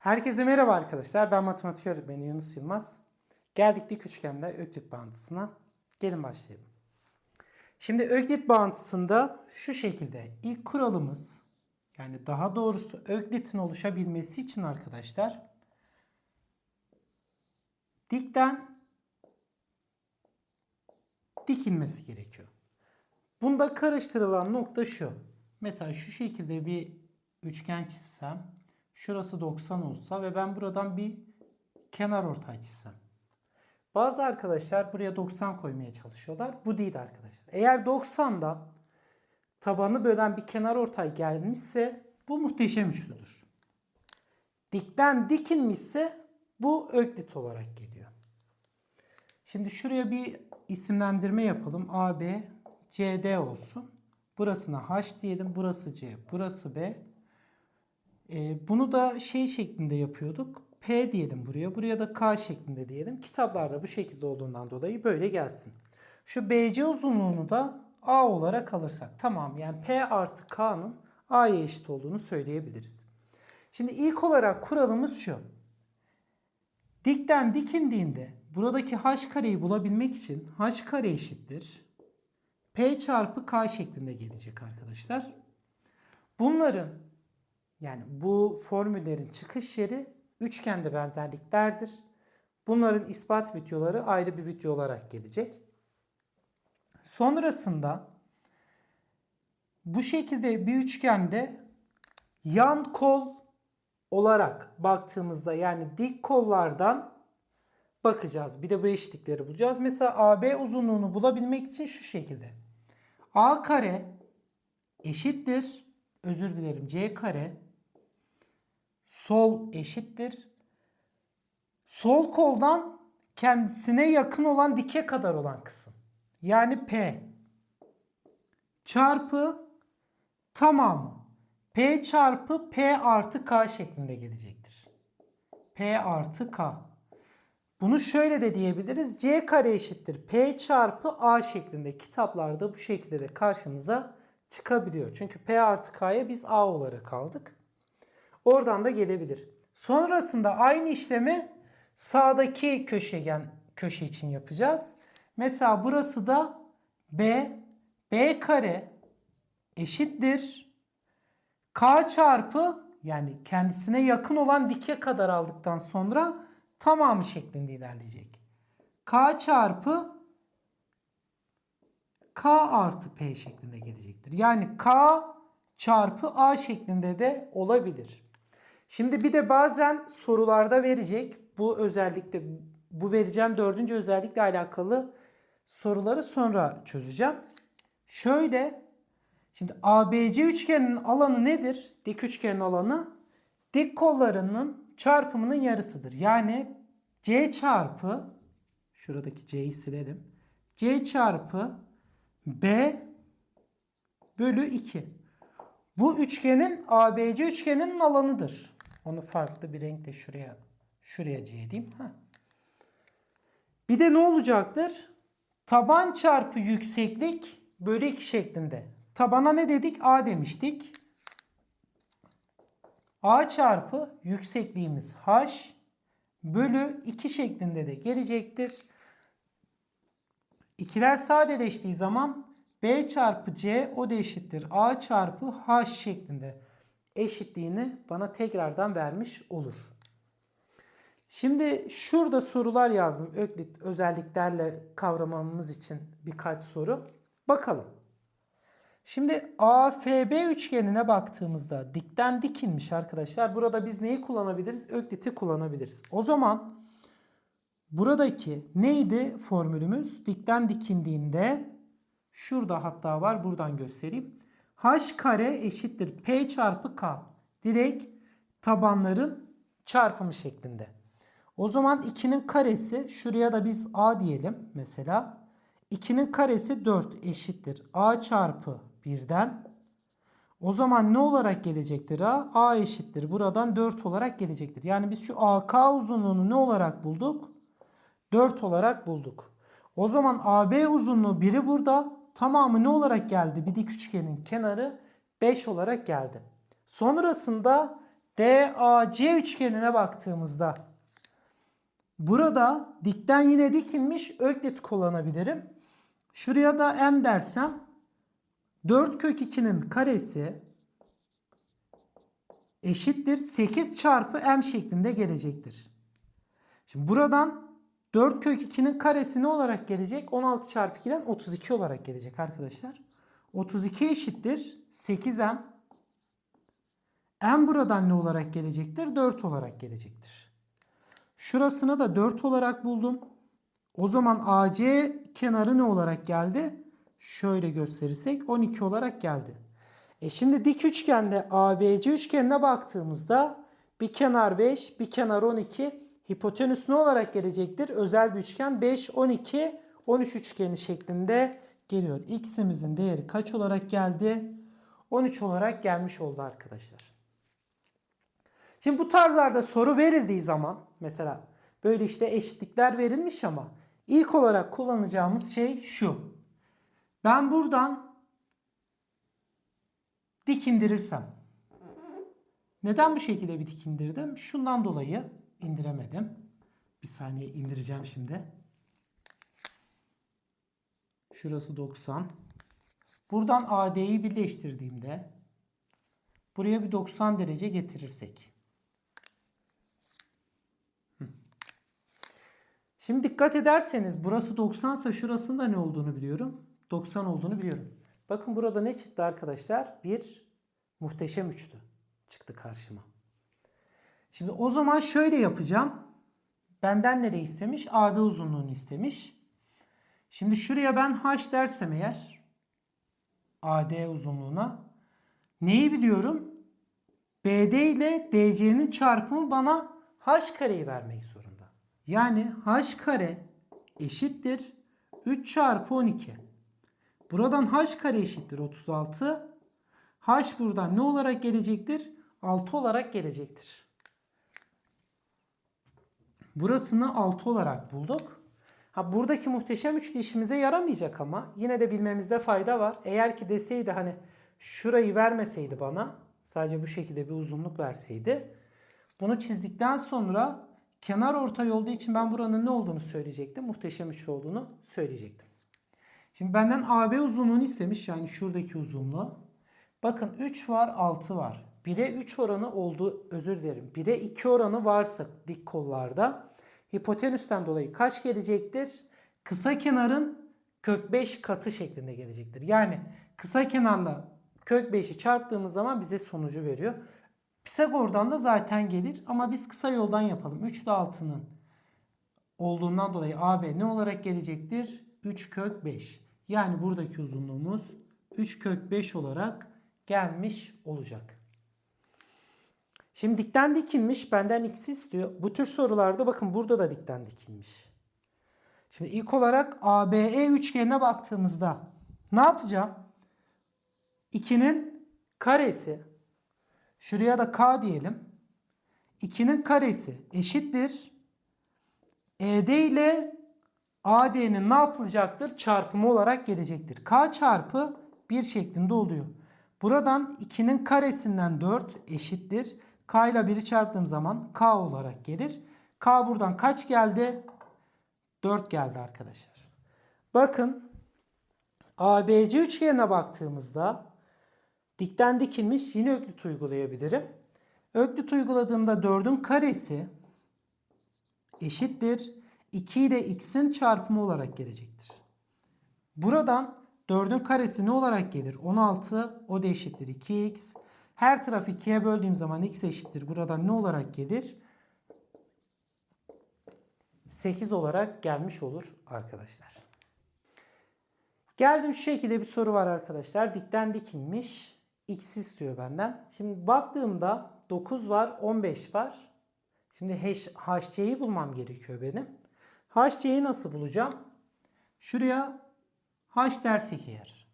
Herkese merhaba arkadaşlar. Ben matematik öğretmeni Yunus Yılmaz. Geldik dik üçgende Öklit bağıntısına. Gelin başlayalım. Şimdi Öklit bağıntısında şu şekilde ilk kuralımız yani daha doğrusu Öklit'in oluşabilmesi için arkadaşlar dikten dikilmesi gerekiyor. Bunda karıştırılan nokta şu. Mesela şu şekilde bir üçgen çizsem, şurası 90 olsa ve ben buradan bir kenar ortay çizsem. Bazı arkadaşlar buraya 90 koymaya çalışıyorlar. Bu değil arkadaşlar. Eğer 90'da tabanı bölen bir kenar ortay gelmişse bu muhteşem üçlüdür. Dikten dikilmişse bu öklit olarak geliyor. Şimdi şuraya bir isimlendirme yapalım. AB, CD olsun. Burasına H diyelim. Burası C, burası B. Ee, bunu da şey şeklinde yapıyorduk. P diyelim buraya. Buraya da K şeklinde diyelim. Kitaplarda bu şekilde olduğundan dolayı böyle gelsin. Şu BC uzunluğunu da A olarak alırsak. Tamam yani P artı K'nın A'ya eşit olduğunu söyleyebiliriz. Şimdi ilk olarak kuralımız şu. Dikten dikindiğinde buradaki h kareyi bulabilmek için h kare eşittir. P çarpı K şeklinde gelecek arkadaşlar. Bunların yani bu formüllerin çıkış yeri üçgende benzerliklerdir. Bunların ispat videoları ayrı bir video olarak gelecek. Sonrasında bu şekilde bir üçgende yan kol olarak baktığımızda yani dik kollardan bakacağız. Bir de bu eşitlikleri bulacağız. Mesela AB uzunluğunu bulabilmek için şu şekilde. A kare eşittir. Özür dilerim. C kare sol eşittir. Sol koldan kendisine yakın olan dike kadar olan kısım. Yani P çarpı tamamı. P çarpı P artı K şeklinde gelecektir. P artı K. Bunu şöyle de diyebiliriz. C kare eşittir. P çarpı A şeklinde kitaplarda bu şekilde de karşımıza çıkabiliyor. Çünkü P artı K'ya biz A olarak aldık. Oradan da gelebilir. Sonrasında aynı işlemi sağdaki köşegen köşe için yapacağız. Mesela burası da B. B kare eşittir. K çarpı yani kendisine yakın olan dike kadar aldıktan sonra tamamı şeklinde ilerleyecek. K çarpı K artı P şeklinde gelecektir. Yani K çarpı A şeklinde de olabilir. Şimdi bir de bazen sorularda verecek. Bu özellikle bu vereceğim dördüncü özellikle alakalı soruları sonra çözeceğim. Şöyle şimdi ABC üçgeninin alanı nedir? Dik üçgenin alanı dik kollarının çarpımının yarısıdır. Yani C çarpı şuradaki C'yi silelim. C çarpı B bölü 2. Bu üçgenin ABC üçgeninin alanıdır. Onu farklı bir renkle şuraya şuraya C diyeyim. Heh. Bir de ne olacaktır? Taban çarpı yükseklik bölü 2 şeklinde. Tabana ne dedik? A demiştik. A çarpı yüksekliğimiz H bölü 2 şeklinde de gelecektir. İkiler sadeleştiği zaman B çarpı C o da eşittir. A çarpı H şeklinde eşitliğini bana tekrardan vermiş olur. Şimdi şurada sorular yazdım. Öklit özelliklerle kavramamız için birkaç soru. Bakalım. Şimdi AFB üçgenine baktığımızda dikten dikilmiş arkadaşlar. Burada biz neyi kullanabiliriz? Öklit'i kullanabiliriz. O zaman buradaki neydi formülümüz? Dikten dikindiğinde şurada hatta var buradan göstereyim. H kare eşittir P çarpı K. Direkt tabanların çarpımı şeklinde. O zaman 2'nin karesi şuraya da biz A diyelim mesela. 2'nin karesi 4 eşittir. A çarpı 1'den. O zaman ne olarak gelecektir A? A eşittir. Buradan 4 olarak gelecektir. Yani biz şu AK uzunluğunu ne olarak bulduk? 4 olarak bulduk. O zaman AB uzunluğu biri burada. Tamamı ne olarak geldi? Bir dik üçgenin kenarı 5 olarak geldi. Sonrasında DAC üçgenine baktığımızda burada dikten yine dikilmiş öklit kullanabilirim. Şuraya da m dersem 4 kök 2'nin karesi eşittir 8 çarpı m şeklinde gelecektir. Şimdi buradan 4 kök 2'nin karesi ne olarak gelecek? 16 çarpı 2'den 32 olarak gelecek arkadaşlar. 32 eşittir 8m. m buradan ne olarak gelecektir? 4 olarak gelecektir. Şurasını da 4 olarak buldum. O zaman AC kenarı ne olarak geldi? Şöyle gösterirsek 12 olarak geldi. E şimdi dik üçgende ABC üçgenine baktığımızda bir kenar 5, bir kenar 12. Hipotenüs ne olarak gelecektir? Özel bir üçgen 5, 12, 13 üçgeni şeklinde geliyor. X'imizin değeri kaç olarak geldi? 13 olarak gelmiş oldu arkadaşlar. Şimdi bu tarzlarda soru verildiği zaman mesela böyle işte eşitlikler verilmiş ama ilk olarak kullanacağımız şey şu. Ben buradan dik indirirsem. Neden bu şekilde bir dik indirdim? Şundan dolayı indiremedim. Bir saniye indireceğim şimdi. Şurası 90. Buradan AD'yi birleştirdiğimde buraya bir 90 derece getirirsek. Şimdi dikkat ederseniz burası 90 ise şurasında ne olduğunu biliyorum. 90 olduğunu biliyorum. Bakın burada ne çıktı arkadaşlar? Bir muhteşem üçlü çıktı karşıma. Şimdi o zaman şöyle yapacağım. Benden nereyi istemiş? AB uzunluğunu istemiş. Şimdi şuraya ben h dersem eğer AD uzunluğuna neyi biliyorum? BD ile DC'nin çarpımı bana h kareyi vermek zorunda. Yani h kare eşittir 3 çarpı 12. Buradan h kare eşittir 36. h buradan ne olarak gelecektir? 6 olarak gelecektir. Burasını 6 olarak bulduk. Ha buradaki muhteşem üçlü işimize yaramayacak ama yine de bilmemizde fayda var. Eğer ki deseydi hani şurayı vermeseydi bana sadece bu şekilde bir uzunluk verseydi bunu çizdikten sonra kenar ortay olduğu için ben buranın ne olduğunu söyleyecektim. Muhteşem üçlü olduğunu söyleyecektim. Şimdi benden AB uzunluğunu istemiş yani şuradaki uzunluğu. Bakın 3 var 6 var. 1'e 3 oranı oldu özür dilerim. 1'e 2 oranı varsa dik kollarda hipotenüsten dolayı kaç gelecektir? Kısa kenarın kök 5 katı şeklinde gelecektir. Yani kısa kenarla kök 5'i çarptığımız zaman bize sonucu veriyor. Pisagor'dan da zaten gelir ama biz kısa yoldan yapalım. 3 ile 6'nın olduğundan dolayı AB ne olarak gelecektir? 3 kök 5. Yani buradaki uzunluğumuz 3 kök 5 olarak gelmiş olacak. Şimdi dikten dikilmiş benden x istiyor. Bu tür sorularda bakın burada da dikten dikilmiş. Şimdi ilk olarak ABE üçgenine baktığımızda ne yapacağım? 2'nin karesi şuraya da k diyelim. 2'nin karesi eşittir. ED ile AD'nin ne yapılacaktır? Çarpımı olarak gelecektir. K çarpı 1 şeklinde oluyor. Buradan 2'nin karesinden 4 eşittir. K ile 1'i çarptığım zaman K olarak gelir. K buradan kaç geldi? 4 geldi arkadaşlar. Bakın ABC üçgenine baktığımızda dikten dikilmiş yine öklit uygulayabilirim. Öklit uyguladığımda 4'ün karesi eşittir. 2 ile x'in çarpımı olarak gelecektir. Buradan 4'ün karesi ne olarak gelir? 16 o da eşittir 2x. Her tarafı 2'ye böldüğüm zaman x eşittir. Buradan ne olarak gelir? 8 olarak gelmiş olur arkadaşlar. Geldim şu şekilde bir soru var arkadaşlar. Dikten dikilmiş. X istiyor benden. Şimdi baktığımda 9 var 15 var. Şimdi HC'yi bulmam gerekiyor benim. HC'yi nasıl bulacağım? Şuraya H dersek eğer.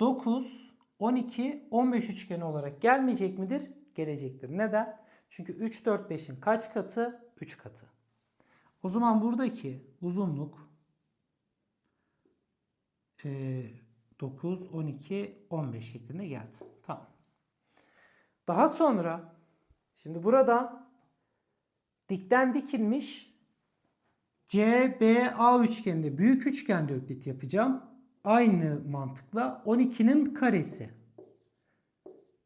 9, 12, 15 üçgeni olarak gelmeyecek midir? Gelecektir. Neden? Çünkü 3, 4, 5'in kaç katı? 3 katı. O zaman buradaki uzunluk 9, 12, 15 şeklinde geldi. Tamam. Daha sonra Şimdi buradan dikten dikilmiş CBA üçgeninde büyük üçgende öklit yapacağım. Aynı mantıkla 12'nin karesi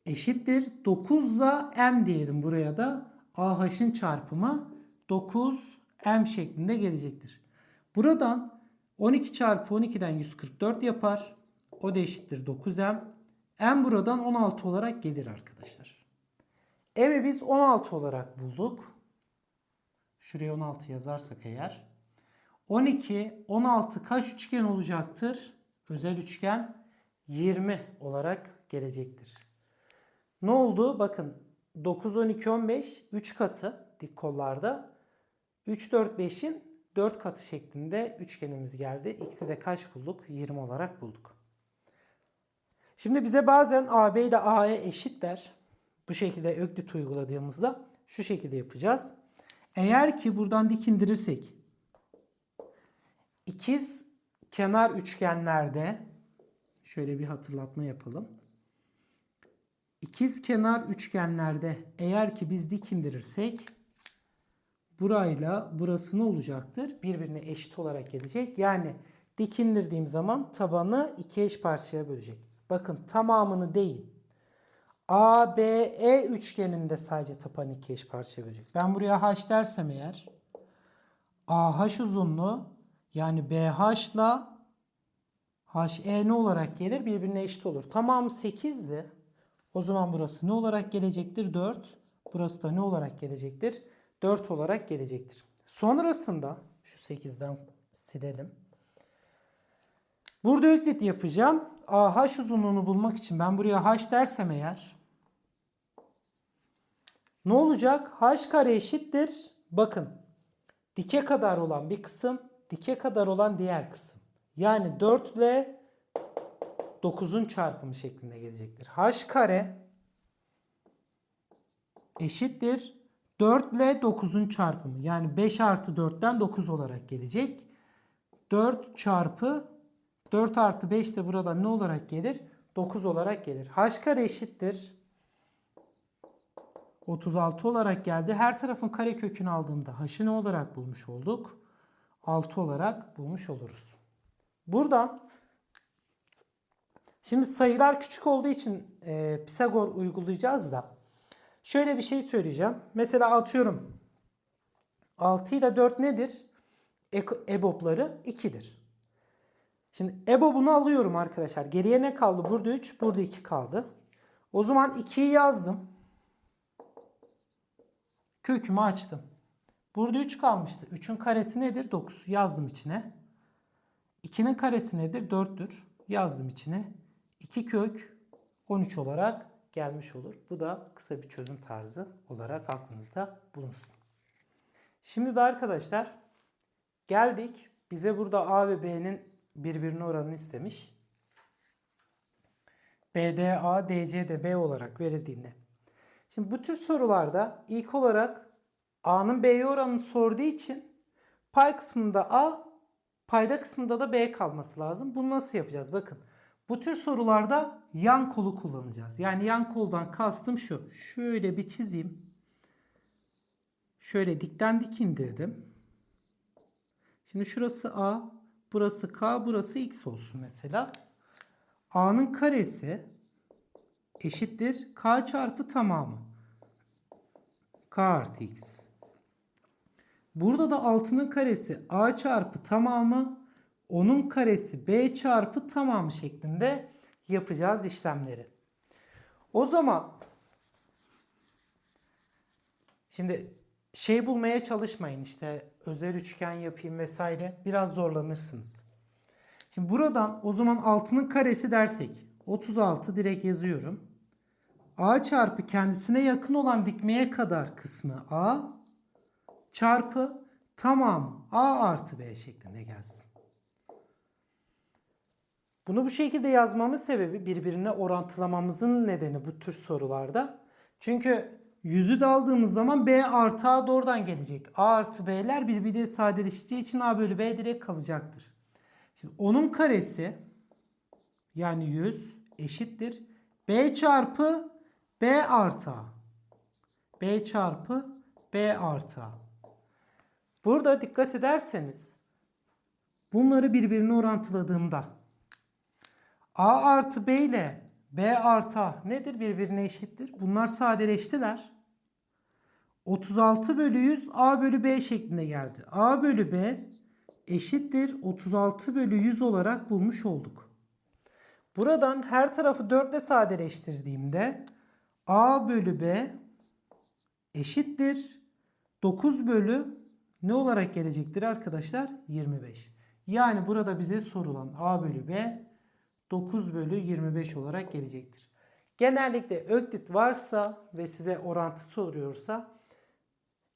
eşittir. 9 ile m diyelim buraya da. AH'ın çarpımı 9m şeklinde gelecektir. Buradan 12 çarpı 12'den 144 yapar. O da eşittir 9m. m buradan 16 olarak gelir arkadaşlar. M'i biz 16 olarak bulduk. Şuraya 16 yazarsak eğer. 12, 16 kaç üçgen olacaktır? Özel üçgen 20 olarak gelecektir. Ne oldu? Bakın 9, 12, 15 3 katı dik kollarda. 3, 4, 5'in 4 katı şeklinde üçgenimiz geldi. X'i de kaç bulduk? 20 olarak bulduk. Şimdi bize bazen AB ile AE eşitler. Bu şekilde öklit uyguladığımızda şu şekilde yapacağız. Eğer ki buradan dik indirirsek ikiz kenar üçgenlerde şöyle bir hatırlatma yapalım. İkiz kenar üçgenlerde eğer ki biz dik indirirsek burayla burası ne olacaktır? Birbirine eşit olarak gelecek. Yani dik indirdiğim zaman tabanı iki eş parçaya bölecek. Bakın tamamını değil. ABE üçgeninde sadece tabanı iki eş parçaya bölecek. Ben buraya H dersem eğer AH uzunluğu yani BH ile HE ne olarak gelir? Birbirine eşit olur. Tamamı 8'di. O zaman burası ne olarak gelecektir? 4. Burası da ne olarak gelecektir? 4 olarak gelecektir. Sonrasında şu 8'den silelim. Burada öklit yapacağım. AH uzunluğunu bulmak için ben buraya H dersem eğer ne olacak? H kare eşittir. Bakın dike kadar olan bir kısım, dike kadar olan diğer kısım. Yani 4 ile 9'un çarpımı şeklinde gelecektir. H kare eşittir 4 ile 9'un çarpımı. Yani 5 artı 4'ten 9 olarak gelecek. 4 çarpı 4 artı 5 de burada ne olarak gelir? 9 olarak gelir. H kare eşittir. 36 olarak geldi. Her tarafın kare kökünü aldığımda h'ı ne olarak bulmuş olduk? 6 olarak bulmuş oluruz. Buradan şimdi sayılar küçük olduğu için e, Pisagor uygulayacağız da şöyle bir şey söyleyeceğim. Mesela atıyorum 6 ile 4 nedir? EBOB'ları 2'dir. Şimdi EBOB'unu alıyorum arkadaşlar. Geriye ne kaldı? Burada 3, burada 2 kaldı. O zaman 2'yi yazdım. Kökümü açtım. Burada 3 kalmıştı. 3'ün karesi nedir? 9. Yazdım içine. 2'nin karesi nedir? 4'tür. Yazdım içine. 2 kök 13 olarak gelmiş olur. Bu da kısa bir çözüm tarzı olarak aklınızda bulunsun. Şimdi de arkadaşlar geldik. Bize burada A ve B'nin birbirine oranını istemiş. BDA, DC de B olarak verildiğinde. Şimdi bu tür sorularda ilk olarak A'nın B'ye oranını sorduğu için pay kısmında A, payda kısmında da B kalması lazım. Bunu nasıl yapacağız? Bakın bu tür sorularda yan kolu kullanacağız. Yani yan koldan kastım şu. Şöyle bir çizeyim. Şöyle dikten dik indirdim. Şimdi şurası A, burası K, burası X olsun mesela. A'nın karesi eşittir K çarpı tamamı. K artı X. Burada da 6'nın karesi A çarpı tamamı onun karesi B çarpı tamamı şeklinde yapacağız işlemleri. O zaman şimdi şey bulmaya çalışmayın işte özel üçgen yapayım vesaire biraz zorlanırsınız. Şimdi buradan o zaman 6'nın karesi dersek 36 direkt yazıyorum. A çarpı kendisine yakın olan dikmeye kadar kısmı A çarpı tamamı A artı B şeklinde gelsin. Bunu bu şekilde yazmamın sebebi birbirine orantılamamızın nedeni bu tür sorularda. Çünkü yüzü de aldığımız zaman B artı A doğrudan gelecek. A artı B'ler birbiriyle sadeleşeceği için A bölü B direkt kalacaktır. Şimdi onun karesi yani 100 eşittir. B çarpı B artı A. B çarpı B artı A. Burada dikkat ederseniz bunları birbirine orantıladığımda A artı B ile B artı A nedir? Birbirine eşittir. Bunlar sadeleştiler. 36 bölü 100 A bölü B şeklinde geldi. A bölü B eşittir 36 bölü 100 olarak bulmuş olduk. Buradan her tarafı 4 ile sadeleştirdiğimde A bölü B eşittir 9 bölü ne olarak gelecektir arkadaşlar? 25. Yani burada bize sorulan A bölü B 9 bölü 25 olarak gelecektir. Genellikle öklit varsa ve size orantı soruyorsa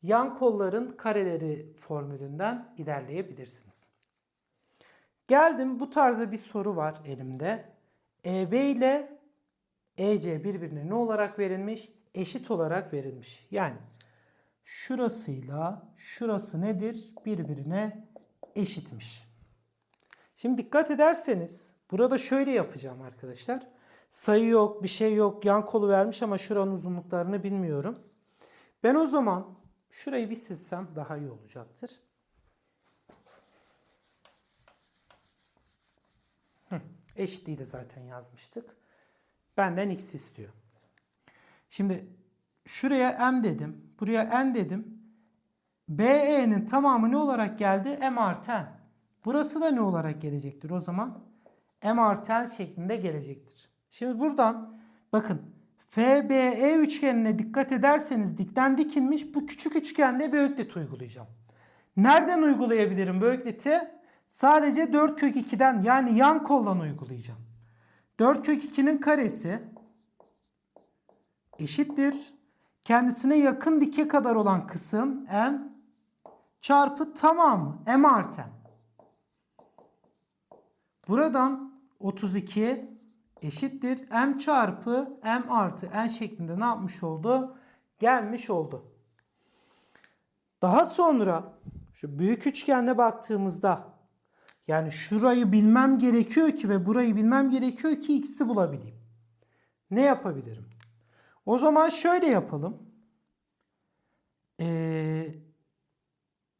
yan kolların kareleri formülünden ilerleyebilirsiniz. Geldim bu tarzda bir soru var elimde. EB ile EC birbirine ne olarak verilmiş? Eşit olarak verilmiş. Yani şurasıyla şurası nedir? Birbirine eşitmiş. Şimdi dikkat ederseniz burada şöyle yapacağım arkadaşlar. Sayı yok, bir şey yok. Yan kolu vermiş ama şuranın uzunluklarını bilmiyorum. Ben o zaman şurayı bir silsem daha iyi olacaktır. Hı, eşitliği de zaten yazmıştık. Benden x istiyor. Şimdi şuraya m dedim. Buraya n dedim. BE'nin tamamı ne olarak geldi? M artı n. Burası da ne olarak gelecektir o zaman? M artı n şeklinde gelecektir. Şimdi buradan bakın FBE üçgenine dikkat ederseniz dikten dikilmiş bu küçük üçgende bir öklit uygulayacağım. Nereden uygulayabilirim bu ökliti? Sadece 4 kök 2'den yani yan koldan uygulayacağım. 4 kök 2'nin karesi eşittir. Kendisine yakın dike kadar olan kısım m çarpı tamamı m artı n. Buradan 32 eşittir m çarpı m artı n şeklinde ne yapmış oldu? Gelmiş oldu. Daha sonra şu büyük üçgende baktığımızda yani şurayı bilmem gerekiyor ki ve burayı bilmem gerekiyor ki x'i bulabileyim. Ne yapabilirim? O zaman şöyle yapalım. Ee,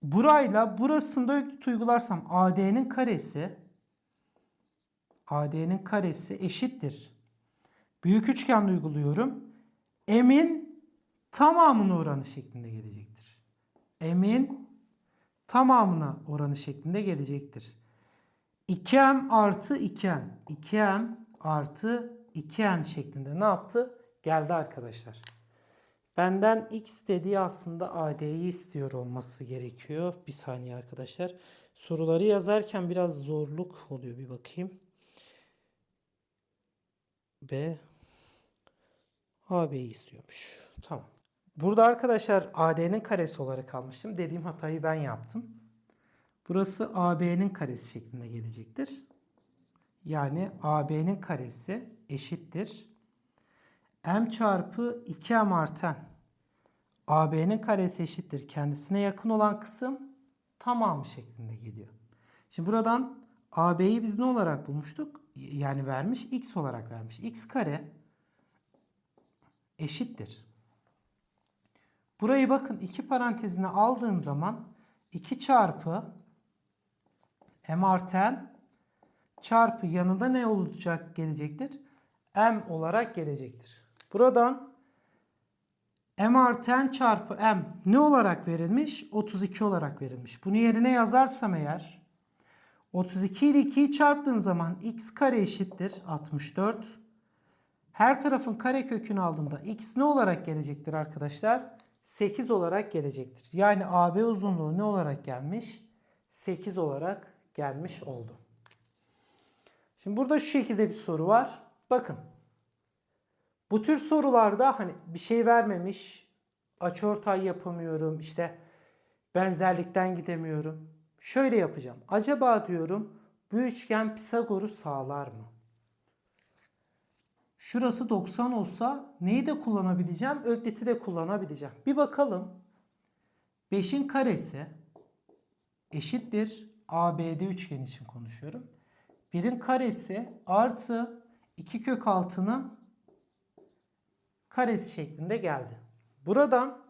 burayla burasında öklit uygularsam AD'nin karesi AD'nin karesi eşittir. Büyük üçgen uyguluyorum. M'in tamamına oranı şeklinde gelecektir. M'in tamamına oranı şeklinde gelecektir. 2M artı 2N. 2M artı 2N şeklinde ne yaptı? Geldi arkadaşlar. Benden x dediği aslında AD'yi istiyor olması gerekiyor. Bir saniye arkadaşlar. Soruları yazarken biraz zorluk oluyor. Bir bakayım. B AB'yi istiyormuş. Tamam. Burada arkadaşlar AD'nin karesi olarak almıştım. Dediğim hatayı ben yaptım. Burası AB'nin karesi şeklinde gelecektir. Yani AB'nin karesi eşittir. M çarpı 2M artı N. AB'nin karesi eşittir. Kendisine yakın olan kısım tamamı şeklinde geliyor. Şimdi buradan AB'yi biz ne olarak bulmuştuk? Yani vermiş x olarak vermiş. x kare eşittir. Burayı bakın iki parantezine aldığım zaman 2 çarpı m artı n çarpı yanında ne olacak gelecektir? m olarak gelecektir. Buradan m artı çarpı m ne olarak verilmiş? 32 olarak verilmiş. Bunu yerine yazarsam eğer 32 ile 2'yi çarptığım zaman x kare eşittir 64. Her tarafın kare kökünü aldığımda x ne olarak gelecektir arkadaşlar? 8 olarak gelecektir. Yani AB uzunluğu ne olarak gelmiş? 8 olarak gelmiş oldu. Şimdi burada şu şekilde bir soru var. Bakın. Bu tür sorularda hani bir şey vermemiş, açıortay yapamıyorum, işte benzerlikten gidemiyorum. Şöyle yapacağım. Acaba diyorum bu üçgen Pisagor'u sağlar mı? Şurası 90 olsa neyi de kullanabileceğim? Öklit'i de kullanabileceğim. Bir bakalım. 5'in karesi eşittir ABD üçgen için konuşuyorum. 1'in karesi artı 2 kök altının karesi şeklinde geldi. Buradan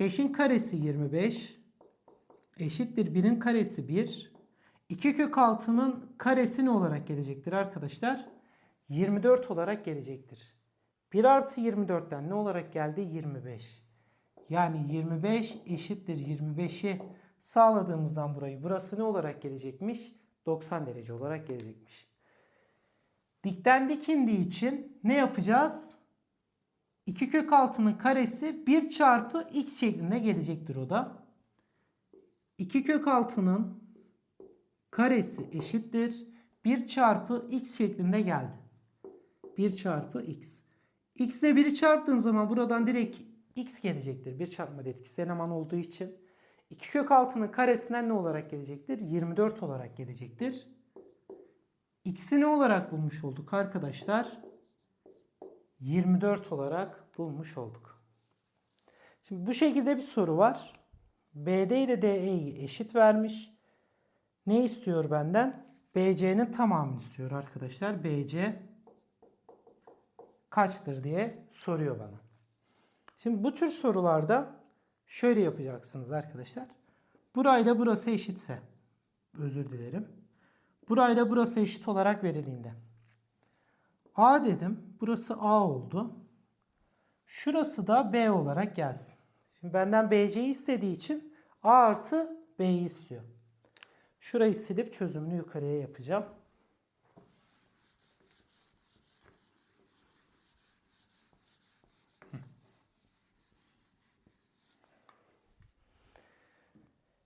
5'in karesi 25 eşittir 1'in karesi 1. 2 kök 6'nın karesi ne olarak gelecektir arkadaşlar? 24 olarak gelecektir. 1 artı 24'ten ne olarak geldi? 25. Yani 25 eşittir 25'i sağladığımızdan burayı burası ne olarak gelecekmiş? 90 derece olarak gelecekmiş. Dikten dikindiği için ne yapacağız? 2 kök 6'nın karesi 1 çarpı x şeklinde gelecektir o da. 2 kök 6'nın karesi eşittir 1 çarpı x şeklinde geldi. 1 çarpı x. x ile 1'i çarptığım zaman buradan direkt x gelecektir. Bir çarpma etkisi eleman olduğu için. 2 kök 6'nın karesinden ne olarak gelecektir? 24 olarak gelecektir. X'i ne olarak bulmuş olduk arkadaşlar? 24 olarak bulmuş olduk. Şimdi bu şekilde bir soru var. BD ile DE'yi eşit vermiş. Ne istiyor benden? BC'nin tamamını istiyor arkadaşlar. BC kaçtır diye soruyor bana. Şimdi bu tür sorularda şöyle yapacaksınız arkadaşlar. Burayla burası eşitse özür dilerim. Burayla burası eşit olarak verildiğinde A dedim. Burası A oldu. Şurası da B olarak gelsin. Şimdi benden BC'yi istediği için A artı B'yi istiyor. Şurayı silip çözümünü yukarıya yapacağım.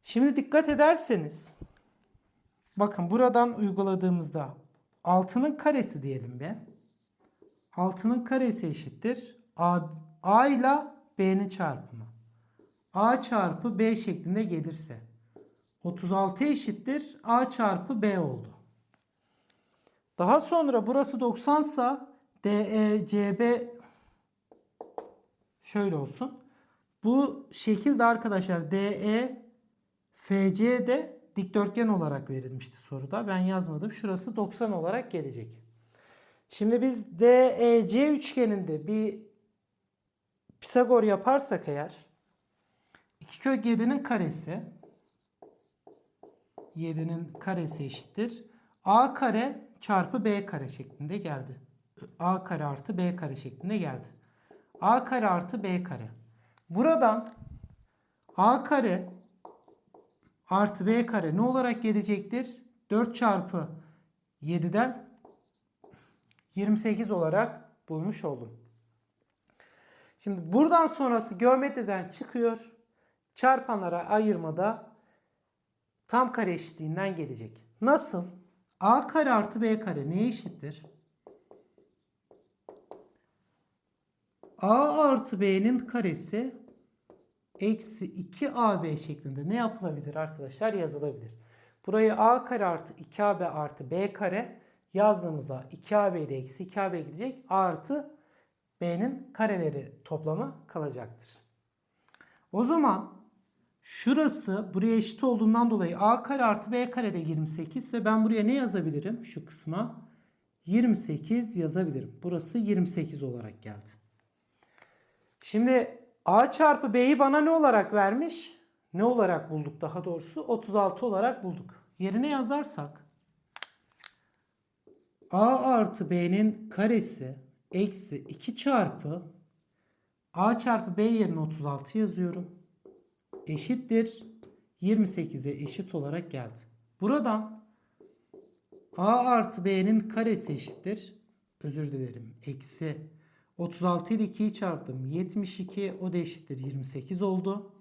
Şimdi dikkat ederseniz bakın buradan uyguladığımızda 6'nın karesi diyelim be. 6'nın karesi eşittir. A, A ile B'nin çarpımı. A çarpı B şeklinde gelirse 36 eşittir. A çarpı B oldu. Daha sonra burası 90 ise DE, CB şöyle olsun. Bu şekilde arkadaşlar DE, FC de dikdörtgen olarak verilmişti soruda. Ben yazmadım. Şurası 90 olarak gelecek. Şimdi biz DEC üçgeninde bir Pisagor yaparsak eğer 2 kök 7'nin karesi 7'nin karesi eşittir. A kare çarpı B kare şeklinde geldi. A kare artı B kare şeklinde geldi. A kare artı B kare. Buradan A kare artı B kare ne olarak gelecektir? 4 çarpı 7'den 28 olarak bulmuş oldum. Şimdi buradan sonrası geometriden çıkıyor. Çarpanlara ayırmada tam kare eşitliğinden gelecek. Nasıl? A kare artı B kare neye eşittir? A artı B'nin karesi eksi 2AB şeklinde ne yapılabilir arkadaşlar? Yazılabilir. Burayı A kare artı 2AB artı B kare yazdığımızda 2AB ile eksi 2AB gidecek. Artı B'nin kareleri toplamı kalacaktır. O zaman şurası buraya eşit olduğundan dolayı A kare artı B kare de 28 ise ben buraya ne yazabilirim? Şu kısma 28 yazabilirim. Burası 28 olarak geldi. Şimdi A çarpı B'yi bana ne olarak vermiş? Ne olarak bulduk daha doğrusu? 36 olarak bulduk. Yerine yazarsak A artı B'nin karesi eksi 2 çarpı A çarpı B yerine 36 yazıyorum. Eşittir 28'e eşit olarak geldi. Buradan A artı B'nin karesi eşittir. Özür dilerim. Eksi 36 ile 2'yi çarptım. 72 o da eşittir 28 oldu.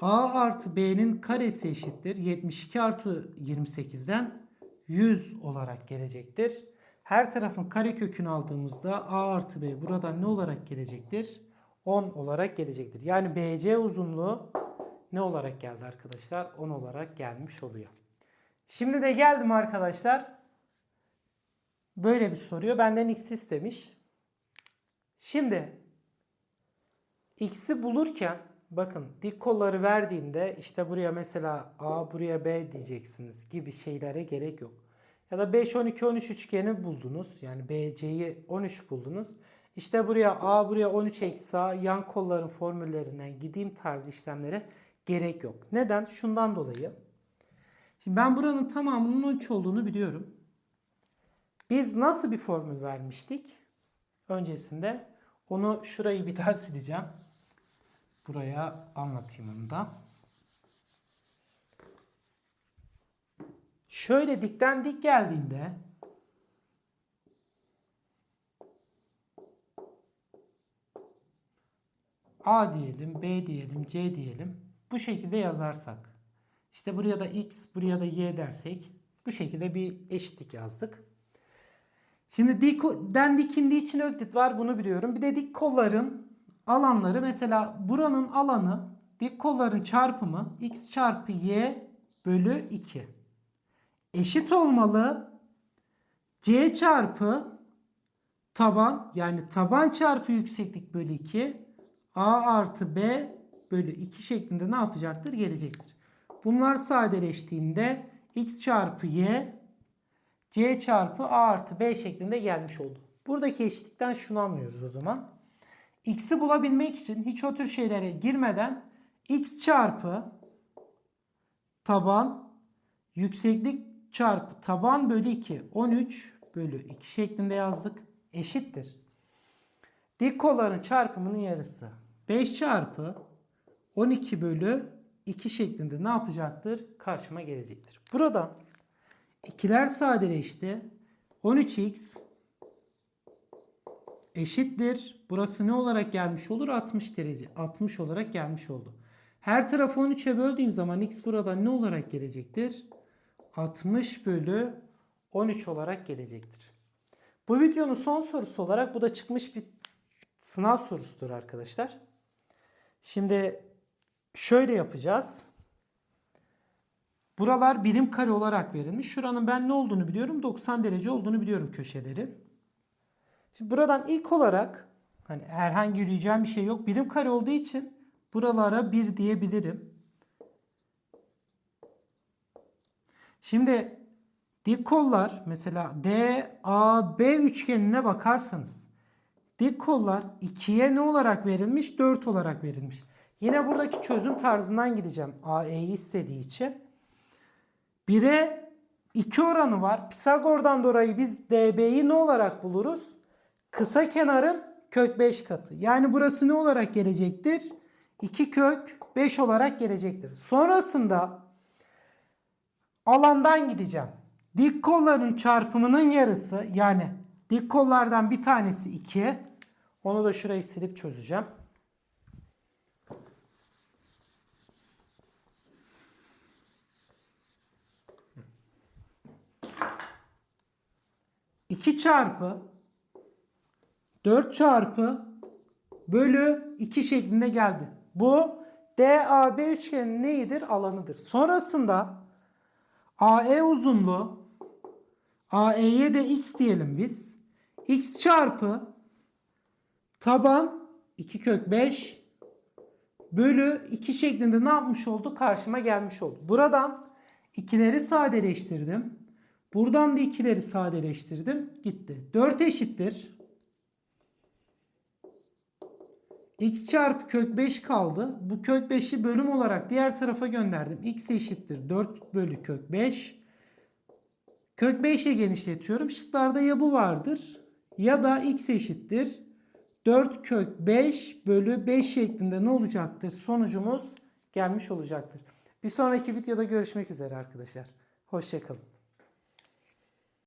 A artı B'nin karesi eşittir. 72 artı 28'den 100 olarak gelecektir. Her tarafın kare kökünü aldığımızda A artı B buradan ne olarak gelecektir? 10 olarak gelecektir. Yani BC uzunluğu ne olarak geldi arkadaşlar? 10 olarak gelmiş oluyor. Şimdi de geldim arkadaşlar. Böyle bir soruyor. Benden x istemiş. Şimdi x'i bulurken bakın dik kolları verdiğinde işte buraya mesela A buraya B diyeceksiniz gibi şeylere gerek yok. Ya da 5 12 13 üçgeni buldunuz. Yani BC'yi 13 buldunuz. İşte buraya a buraya 13 eksi a yan kolların formüllerinden gideyim tarzı işlemlere gerek yok. Neden? Şundan dolayı. Şimdi ben buranın tamamının 13 olduğunu biliyorum. Biz nasıl bir formül vermiştik? Öncesinde onu şurayı bir daha sileceğim. Buraya anlatayım onu. Şöyle dikten dik geldiğinde A diyelim, B diyelim, C diyelim. Bu şekilde yazarsak. İşte buraya da X, buraya da Y dersek. Bu şekilde bir eşitlik yazdık. Şimdi dikten dikindiği için öklit var bunu biliyorum. Bir de dik kolların alanları mesela buranın alanı dik kolların çarpımı x çarpı y bölü 2. Eşit olmalı c çarpı taban yani taban çarpı yükseklik bölü 2 a artı b bölü 2 şeklinde ne yapacaktır? Gelecektir. Bunlar sadeleştiğinde x çarpı y c çarpı a artı b şeklinde gelmiş oldu. Buradaki eşitlikten şunu anlıyoruz o zaman. X'i bulabilmek için hiç o tür şeylere girmeden x çarpı taban yükseklik çarpı taban bölü 2 13 bölü 2 şeklinde yazdık. Eşittir. Dik kolların çarpımının yarısı 5 çarpı 12 bölü 2 şeklinde ne yapacaktır? Karşıma gelecektir. Burada ikiler sadeleşti. 13x eşittir. Burası ne olarak gelmiş olur? 60 derece. 60 olarak gelmiş oldu. Her tarafı 13'e böldüğüm zaman x burada ne olarak gelecektir? 60 bölü 13 olarak gelecektir. Bu videonun son sorusu olarak bu da çıkmış bir sınav sorusudur arkadaşlar. Şimdi şöyle yapacağız. Buralar birim kare olarak verilmiş. Şuranın ben ne olduğunu biliyorum. 90 derece olduğunu biliyorum köşeleri. Şimdi buradan ilk olarak hani herhangi yürüyeceğim bir şey yok. Birim kare olduğu için buralara 1 diyebilirim. Şimdi dik kollar mesela DAB üçgenine bakarsanız dik kollar 2'ye ne olarak verilmiş? 4 olarak verilmiş. Yine buradaki çözüm tarzından gideceğim. AE'yi istediği için. 1'e 2 oranı var. Pisagor'dan dolayı biz DB'yi ne olarak buluruz? Kısa kenarın kök 5 katı. Yani burası ne olarak gelecektir? 2 kök 5 olarak gelecektir. Sonrasında alandan gideceğim. Dik kolların çarpımının yarısı yani dik kollardan bir tanesi 2. Onu da şurayı silip çözeceğim. İki çarpı 4 çarpı bölü 2 şeklinde geldi. Bu DAB üçgenin neyidir? Alanıdır. Sonrasında AE uzunluğu AE'ye de x diyelim biz. x çarpı taban 2 kök 5 bölü 2 şeklinde ne yapmış oldu? Karşıma gelmiş oldu. Buradan ikileri sadeleştirdim. Buradan da ikileri sadeleştirdim. Gitti. 4 eşittir. X çarpı kök 5 kaldı. Bu kök 5'i bölüm olarak diğer tarafa gönderdim. x eşittir 4 bölü kök 5. Kök 5 ile genişletiyorum. Şıklarda ya bu vardır ya da x eşittir 4 kök 5 bölü 5 şeklinde ne olacaktır? Sonucumuz gelmiş olacaktır. Bir sonraki videoda görüşmek üzere arkadaşlar. Hoşçakalın.